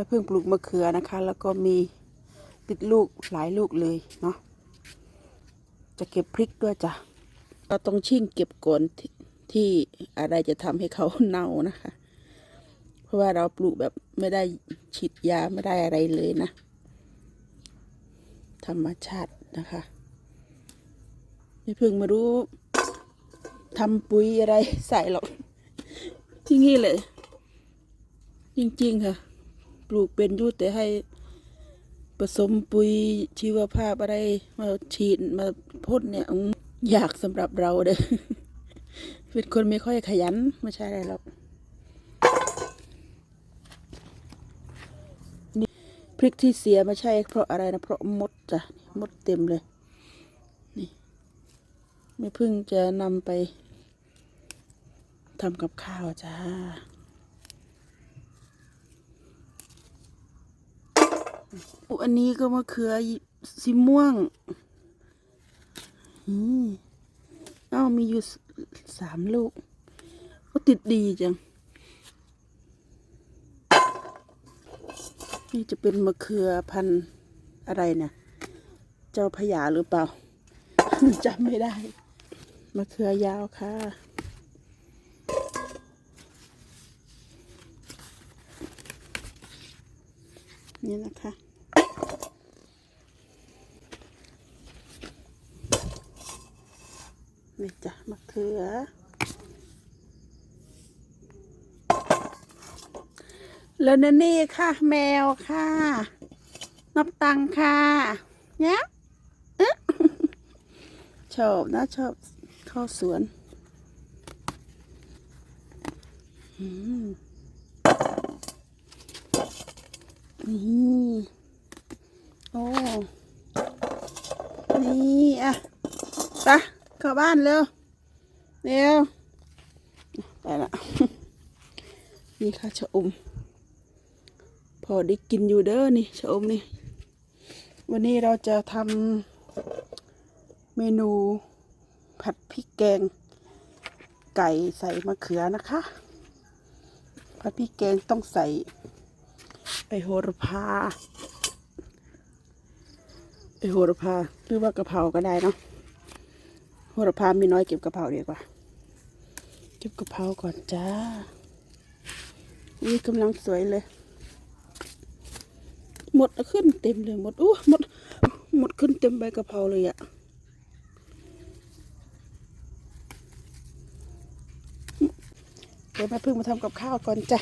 ม่เพิ่งปลูกมะเขือนะคะ แล้วก็มีติดลูกหลายลูกเลยเนาะจะเก็บพริกด้วยจ้ะเราต้องชิ่งเก็บก่อนที่ที่อะไรจะทำให้เขาเน่านะคะ เพราะว่าเราปลูกแบบไม่ได้ฉีดยาไม่ได้อะไรเลยนะ ธรรมชาตินะคะไม่เพิ่งมารู้ทำปุ๋ยอะไรใส่หรอกที่นี่เลย จริง ๆ ค่ะ ปลูกเป็นยุแต่ให้ผสมปุ๋ยชีวภาพอะไรมาฉีดมาพ่นเนี่ยอยากสำหรับเราเด้อเป็นคนไม่ค่อยขยันไม่ใช่อะไรหรอกนี่พริกที่เสียไม่ใช่ เพราะอะไรนะเพราะมดจ้ะมดเต็มเลย นี่ไม่พิ่งจะนำไปทำกับข้าวจ้า อุอันนี้ก็มะเขือสีม่วงอืมอ้ามีอยู่สามลูก ก็ติดดีจัง นี่จะเป็นมะเขือพันธุ์อะไรเนี่ยเจ้าพญาหรือเปล่าจำไม่ได้ มะเขือยาวค่ะ นี่นะคะ นี่จ้ะมะเขือ แล้วนนี่ค่ะ แมวค่ะ นับตังค่ะเนี่ยชอบนะชอบเข้าสวน อืม นี่โอ้นี่อะไปเข้าบ้านเร็วเร็วไปละนี่ค่ะชะอมพอได้กินอยู่เด้อนี่ชะอมนี่ วันนี้เราจะทำเมนูผัดพริกแกง ไก่ใส่มะเขือนะคะผัดพริกแกงต้องใส่ ไอโหระพาไอโหระพาหรือว่ากะเพราก็ได้เนาะโหระพามีน้อยเก็บกะเพราดีกว่า เก็บกะเพราก่อนจ้าอุ้ยกำลังสวยเลย หมดขึ้นเต็มเลยหมดอู้หมดหมดขึ้นเต็มใบกะเพราเลยอะเดี๋ยวแม่พึ่งมาทำกับข้าวก่อนจ้ะ